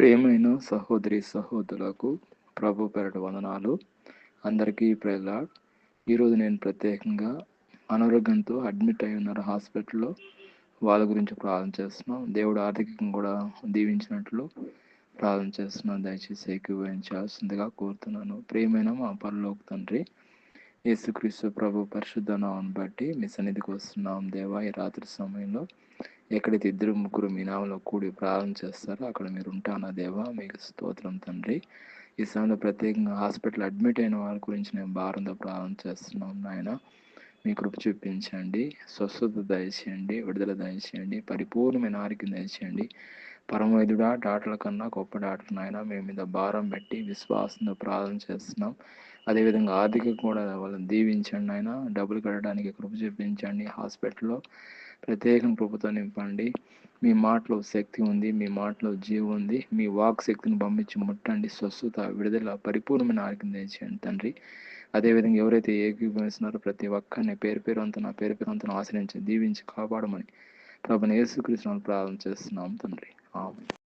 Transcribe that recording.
ప్రేమైన సహోదరి సహోదరులకు ప్రభు పెరటి వందనాలు. అందరికీ ప్రేలా ఈరోజు నేను ప్రత్యేకంగా అనారోగ్యంతో అడ్మిట్ అయి ఉన్నారు హాస్పిటల్లో. వాళ్ళ గురించి ప్రార్థన చేస్తున్నాం. దేవుడు ఆర్థికంగా కూడా దీవించినట్లు ప్రార్థన చేస్తున్నాను దయచేసి ఏకీభవించాల్సిందిగా కోరుతున్నాను. ప్రేమైన మా పరలోక తండ్రి యేసుక్రీస్తు ప్రభు పరిశుద్ధ నామను బట్టి మీ సన్నిధికి వస్తున్నాం దేవా. ఈ రాత్రి సమయంలో ఎక్కడైతే ఇద్దరు ముగ్గురు మీ నామంలో కూడి ప్రార్థన చేస్తారో అక్కడ మీరు ఉంటానా దేవా? మీకు స్తోత్రం తండ్రి. ఈ సమయంలో ప్రత్యేకంగా హాస్పిటల్ అడ్మిట్ అయిన వారి గురించి నేను భారంతో ప్రార్థన చేస్తున్నాం నాయన. మీ కృప చూపించండి స్వస్థత దయచేయండి విడుదల దయచేయండి పరిపూర్ణమైన ఆరోగ్యం దయచేయండి. పరమవైద్యుడా డాక్టర్ల కన్నా గొప్ప డాక్టర్ నాయన. మేము మీద భారం పెట్టి విశ్వాసంతో ప్రార్థన చేస్తున్నాం. అదేవిధంగా ఆర్థిక కూడా వాళ్ళని దీవించండి ఆయన డబ్బులు కట్టడానికి కృప చూపించండి హాస్పిటల్లో ప్రత్యేకం కృపతో నింపండి. మీ మాటలో శక్తి ఉంది మీ మాటలో జీవం ఉంది. మీ వాక్ శక్తిని పంపించి ముట్టండి స్వస్థత విడుదల పరిపూర్ణమైన ఆరోగ్యం తెచ్చేయండి తండ్రి. అదేవిధంగా ఎవరైతే ఏకీభవిస్తున్నారో ప్రతి ఒక్కరిని పేరు పేరు అంతా నా పేరు పేరు అంతా ఆశ్రయించి దీవించి కాపాడమని ప్రభుని యేసుకృష్ణ ప్రార్థన చేస్తున్నాం తండ్రి. ఆమె